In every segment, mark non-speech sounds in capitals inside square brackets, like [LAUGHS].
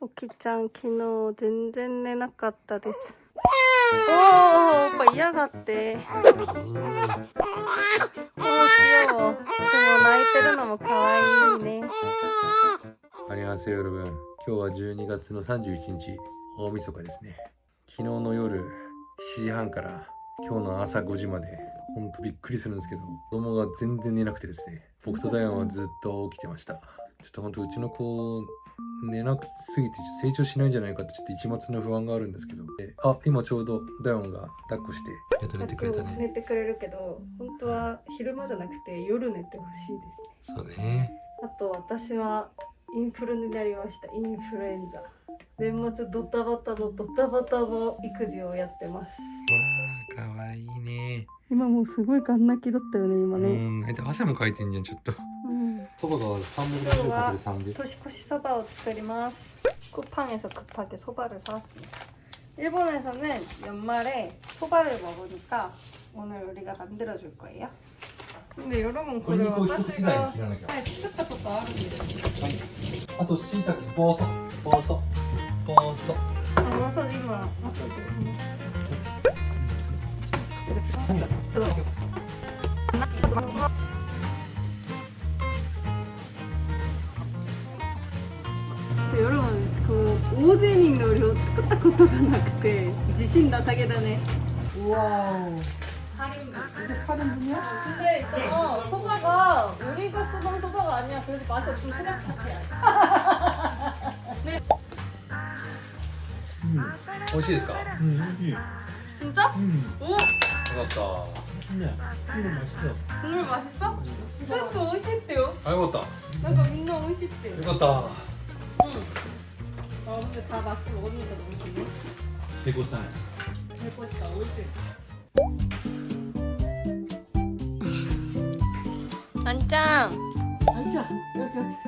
おきちゃん昨日全然寝なかったです。おお、やっぱ嫌がって。こうしよう。でも泣いてるのも可愛いね。ありがとうよろぶん。今日は十二月の三十一日、大晦日ですね。昨日の夜七時半から今日の朝五時まで、本当びっくりするんですけど、子供が全然寝なくてですね、僕とダイアンはずっと起きてました。ちょっと本当うちの子寝なくすぎて成長しないんじゃないかってちょっと一末の不安があるんですけど。であ今ちょうどダイアンが抱っこして。やっと寝てくれたね。寝てくれるけど本当は昼間じゃなくて夜寝てほしいですね。そうね。あと私はインフルになりました。インフルエンザ。年末ドタバタのドタバタの育児をやってます。わあかわいいね。今もうすごいガン泣きだったよね今うね、んだって汗もかいてんじゃんちょっと。うん、そばが300今日は 300年越しそばを作ります쿠팡에서 급하게 소바를 사왔습니다 일본에서는 연말에 소바를 먹으니까 오늘 우리가 만들어 줄 거예요 근데 여러분これ 그래 にこう一口大に 私が切らなきゃ 네,作ったことあるんですあとしいたけボーソボーソボーソ 아, 와서今後 그 오제닝 요리を作ったことがなくて自信なさげだね 와우. 8인분이야? 근데 있잖아 소바가 우리가 쓰던 소바가 아니야 그래서 맛이 없으면 소바 같아 美味しいですか 응, 여기. 진짜? 응. 오! よかった。 그냥 이거 맛있어. 국물 맛있어? 스프 美味しいってよあ、よかっなんかみんな美味しいってた。よかっうん 어, 근데 다 맛있게 먹었는데 너무 좋네. 새고살. 배고프다, 오이지. 안짱. 앉아. 여기, 여기.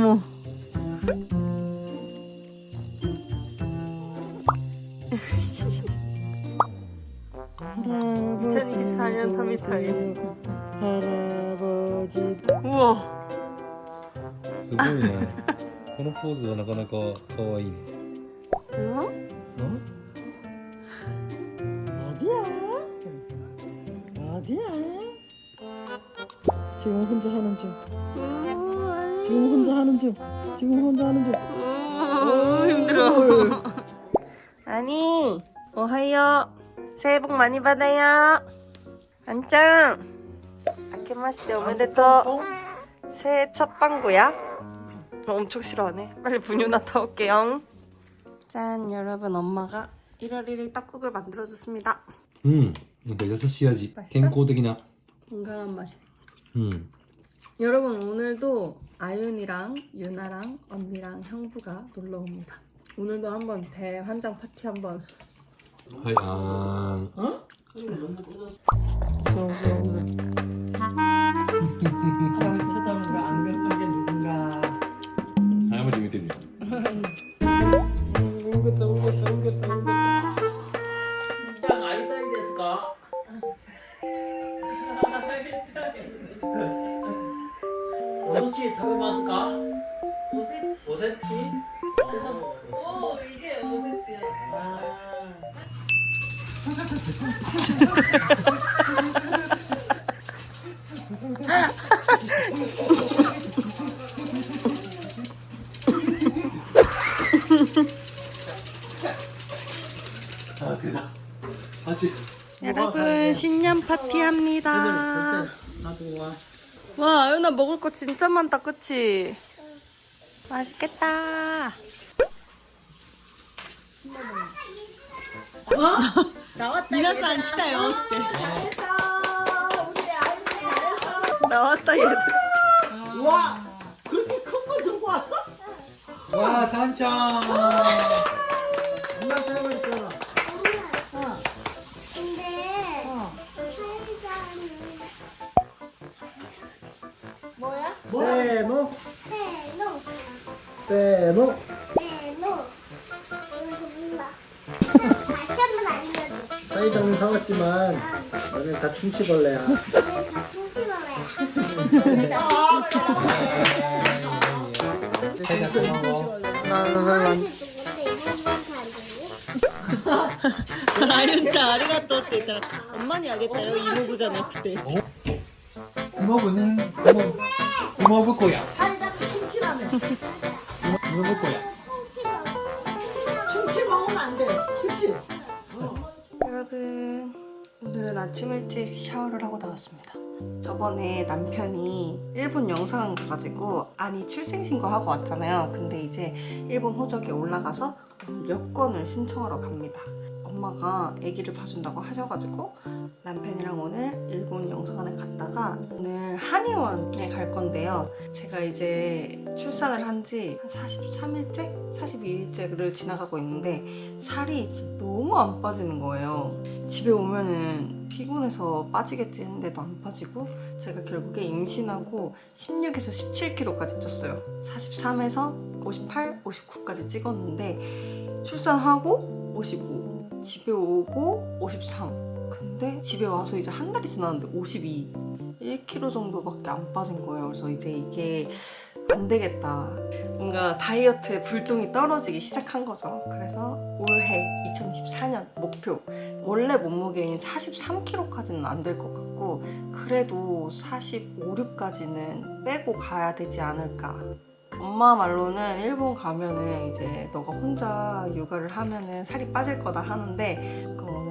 はなかなか可愛いね。 우와 어디야? 어디야? 지금 혼자 하는 중. 지금 혼자 하는 중. 지금 혼자 하는 중. 오, 힘들어. 아니, 오하요. 새해 복 많이 받아요. 안짱. 아케마시테 오메데토. 새해 첫 방구야? 엄청 싫어하네. 빨리 분유나다 올게요. 짠, 여러분 엄마가 1월 1일 떡국을 만들어줬습니다. 음, 이거 6시 해야지. 맛있어? 갱고등이나. 건강한 맛이. 음. 여러분 오늘도 아윤이랑 유나랑 언니랑 형부가 놀러 옵니다. 오늘도 한번 대환장 파티 한번. 하양. 어? 저, 저 오늘. 쳐다보는 거안 그랬어. 生で見てるよ。受けたけたけたけた。ゃあ会いたいですか？会いたい。おせち食べますか？おせち。おせち？おおいいねおせち。[LAUGHS] 신년 파티 합니다. 와, 연아 먹을 거 진짜 많다, 그치? 맛있겠다. 어? [LAUGHS] 나왔다. 미나산 치다요. 어, 나왔다 얘들. 아. 와 그렇게 큰 거 들고 왔어? 와 산청. 엄마 살고 있어. 세노 세노 세노 세노 이거 몰라 다시 한번 알려줘 사이다는 사왔지만 너네 다 충치벌레야 우리 다 충치벌레야 나한테 누군데 이모한테 안 되니? 아윤자 아리가또 って言ったら 엄마니 하겠다요 이모부 じゃなくて 이모부는 이 모 이모부코야. 사이다는 충치라며 이모부코야. 충치 먹으면 안 돼. 그치? 여러분 오늘은 아침 일찍 샤워를 하고 나왔습니다. 저번에 남편이 일본 영상 가가지고 아니 출생신고 하고 왔잖아요. 근데 이제 일본 호적에 올라가서 여권을 신청하러 갑니다. 엄마가 아기를 봐준다고 하셔가지고 남편이랑 오늘 일본 영상관에 갔다가 오늘 한의원에 갈 건데요 제가 이제 출산을 한 지 한 43일째? 42일째를 지나가고 있는데 살이 너무 안 빠지는 거예요. 집에 오면은 피곤해서 빠지겠지 했는데도 안 빠지고 제가 결국에 임신하고 16에서 17kg까지 쪘어요. 43에서 58, 59까지 찍었는데 출산하고 55, 집에 오고 53. 근데 집에 와서 이제 한 달이 지났는데 52. 1kg 정도밖에 안 빠진 거예요. 그래서 이제 이게 안 되겠다. 뭔가 다이어트에 불똥이 떨어지기 시작한 거죠. 그래서 올해 2024년 목표 원래 몸무게인 43kg까지는 안 될 것 같고 그래도 45, 6까지는 빼고 가야 되지 않을까. 엄마 말로는 일본 가면은 이제 너가 혼자 육아를 하면은 살이 빠질 거다 하는데 오늘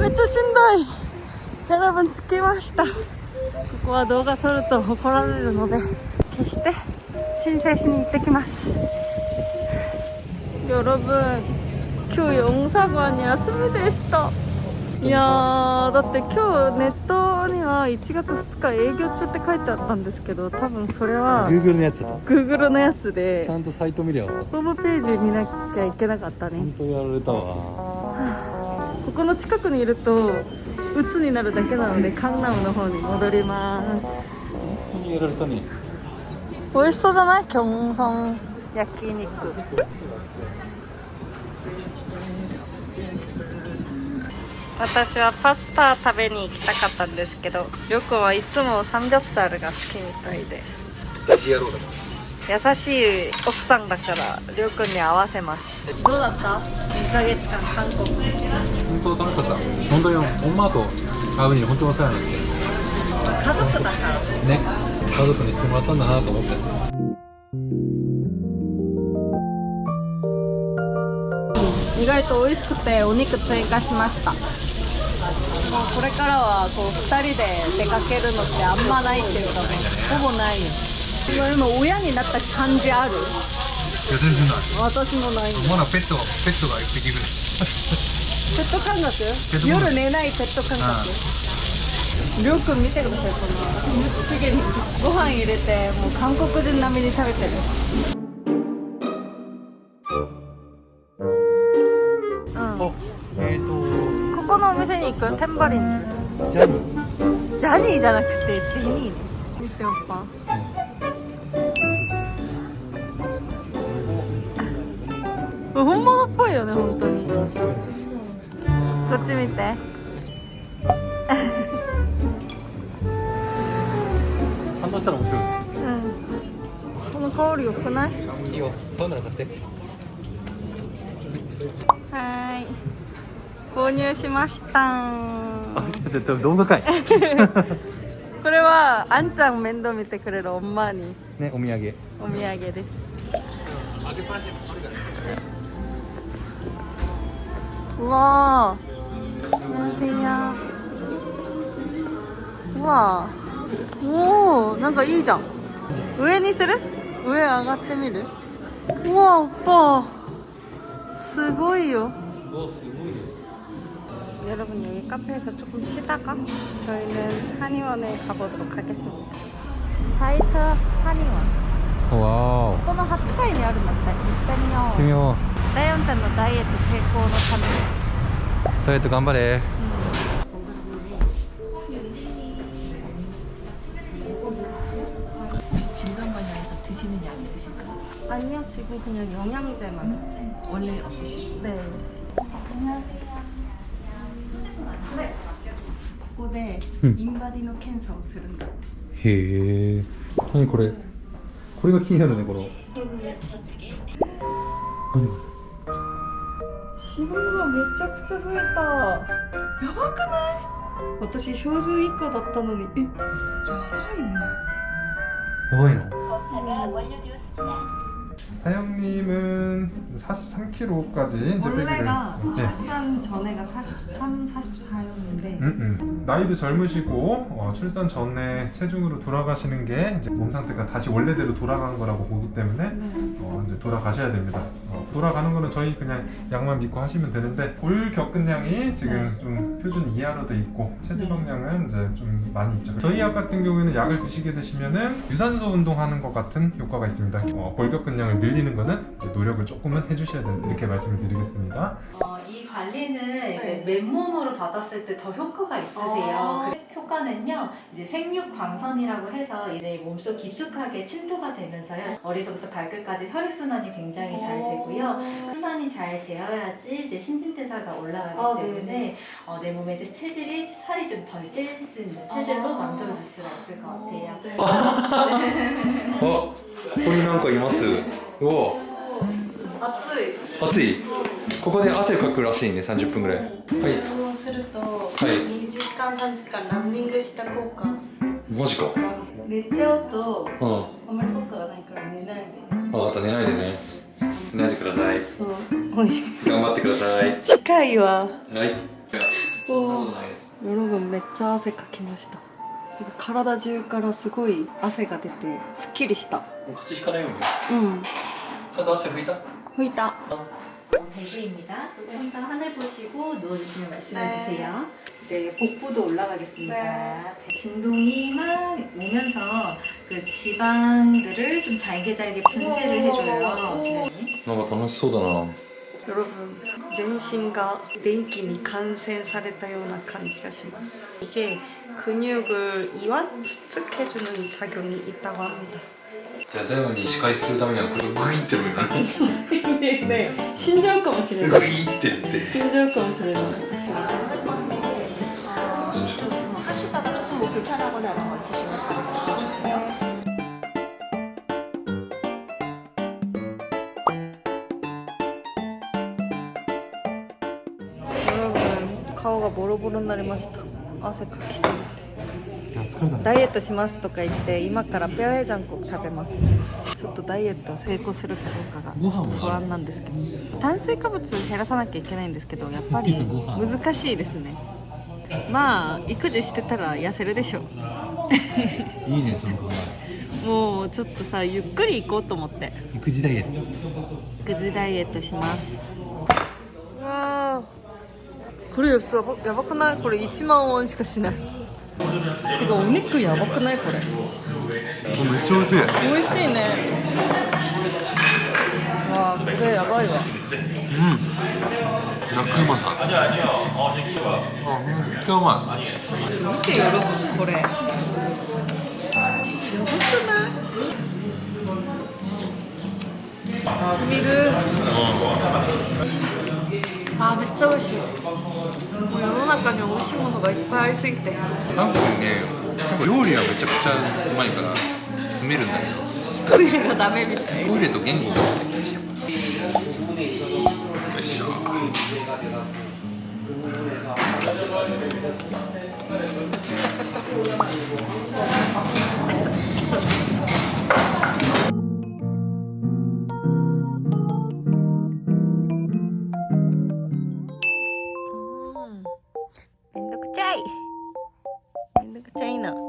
めっちゃしんどい여러분着きましたここは動画撮ると怒られるので決して申請しに行ってきます 여러분 今日영사관이休みでしたいやーだって今日ネットには1月2日営業中って書いてあったんですけど多分それは Google のやつだ Google のやつでちゃんとサイト見りゃホームページ見なきゃいけなかったね本当やられたわ ここの近くにいると鬱になるだけなのでカンナムの方に戻ります。本当にやられたね。美味しそうじゃない？京村焼肉。私はパスタ食べに行きたかったんですけどりょうくんはいつもサムギョプサルが好きみたいで。ラジ野郎だ優しい奥さんだからりょうくんに合わせます。どうだった ?2 ヶ月間韓国。本当楽しかった本当に엄마と会うに本当にお世話になって。家族だから。ね。家族にしてもらったんだなと思って。意外と美味しくてお肉追加しました。もうこれからはこう2人で出かけるのってあんまないっていうかほぼない。よでも親になった感じある。いや全然ない。私もない。まだペットペットが1匹ぐらいペット感覚。夜寝ないペット感覚？りょうくん見てくださいこのむつげにご飯入れてもう韓国人並みに食べてる。うん。ここのお店に行く？テンバリンズとジャニー。ジャニーじゃなくてジニー。ね見ておっぱ本物っぽいよね本当に。こっち見て。反応したら面白いうん。この香り良くない？いいよ。買うなら買って。はい。購入しました。動画かいこれはあんちゃん面倒見てくれる엄마に。ねお土産。お土産です 우와. 안녕하세요. 우와. 오, 뭔가 이자. 왜にする? 왜 아가떼 미를? 우와, 오빠. すごいよ. 와, すごいよ. 여러분 여기 카페에서 조금 쉬다가 저희는 한의원에 가보도록 하겠습니다. 다이트 한의원. 와우. 번호 8階にあるんだって。行ってみよう。みよライオンちゃんのダイエット成功のために。うダイエット頑張れ 혹시 진간반열에서 드시는 약 있으실까요? 아니요, 지금 그냥 영양제만. 원래 없으시고 네. ここでうんインバディの検査をするんだへえ何これこれが気になるねこの めちゃくちゃ増えた。やばくない？私標準以下だったのに。え、やばいね。やばいの？ 하영님은 43kg까지 이제 원래가 네. 출산 전에가 43, 44였는데 음, 음. 나이도 젊으시고 어, 출산 전에 체중으로 돌아가시는 게 이제 몸 상태가 다시 원래대로 돌아가는 거라고 보기 때문에 어, 이제 돌아가셔야 됩니다. 어, 돌아가는 거는 저희 그냥 약만 믿고 하시면 되는데 볼 겪은량이 지금 좀 표준 이하로 돼 있고 체지방량은 이제 좀 많이 있죠. 저희 약 같은 경우에는 약을 드시게 되시면은 유산소 운동하는 것 같은 효과가 있습니다. 어, 볼 겪은량을 늘 리는 거는 이제 노력을 조금은 해주셔야 된다 이렇게 말씀을 드리겠습니다. 어, 이 관리는 네. 이제 맨몸으로 받았을 때 더 효과가 있으세요. 아. 그 효과는요, 이제 생육 광선이라고 해서 내 몸속 깊숙하게 침투가 되면서요, 머리서부터 발끝까지 혈액 순환이 굉장히 잘 되고요. 순환이 잘 되어야지 이제 신진대사가 올라가기 아, 네. 때문에 어, 내 몸에 이제 체질이 살이 좀 덜 찔수 있는 체질로 아. 만들어줄 수가 있을 것 같아요. 네. あ [LAUGHS] ここになんかいます。お暑い。暑い。ここで汗かくらしいね三十分ぐらい。はい。そうすると、はい、二時間三時間ランニングした効果。マジか。寝ちゃうと、うん、あんまり効果がないから寝ないで分かった寝ないでね。寝ないでください。そう。頑張ってください。近いわ。はい。おお、喜ぶめっちゃ汗かきました。 体中からすごい汗が出てすっきりしたもう口引かないようにうんちゃんと汗拭いた拭いた 대시입니다. 조금 더 하늘 보시고 누워주시면 말씀해주세요. 이제 복부도 올라가겠습니다. 네. 진동이 막 오면서 그 지방들을 좀 잘게 잘게 분쇄를 해줘요. 네. なんか楽しそうだな 여러분 전신 가電気に 감染されたような感じがします 이게 근육을 이완 수축해주는 작용이 있다고 합니다 じゃあ大悟に仕返しするためにはこれをグイってるのに 네, 네. 신장 かもしれグイってやって死んじゃうかもしれない 하시다가 조금 뭐 불편하거나 이런 거 있으시면 바로 말씀 주세요. がボロボロになりました。汗かきすぎて。疲れたダイエットしますとか言って今からペアエジャンコを食べます。ちょっとダイエット成功するかどうかが不安なんですけど。炭水化物減らさなきゃいけないんですけどやっぱり難しいですね。まあ育児してたら痩せるでしょいいねその考もうちょっとさゆっくり行こうと思って。え育児ダイエット。育児ダイエットしますこれやばやばくない？これ1万ウォンしかしない。てかお肉やばくない？これ。めっちゃ美味しい美味しいね。わあこれやばいわ。うん。ナックうまさあめっちゃうまい。見てよロブこれ。やばくない？しみるあめっちゃ美味しいもう世の中に美味しいものがいっぱいありすぎて韓国にね料理はめちゃくちゃうまいから住めるんだけどトイレがダメみたいトイレと言語がで 真的？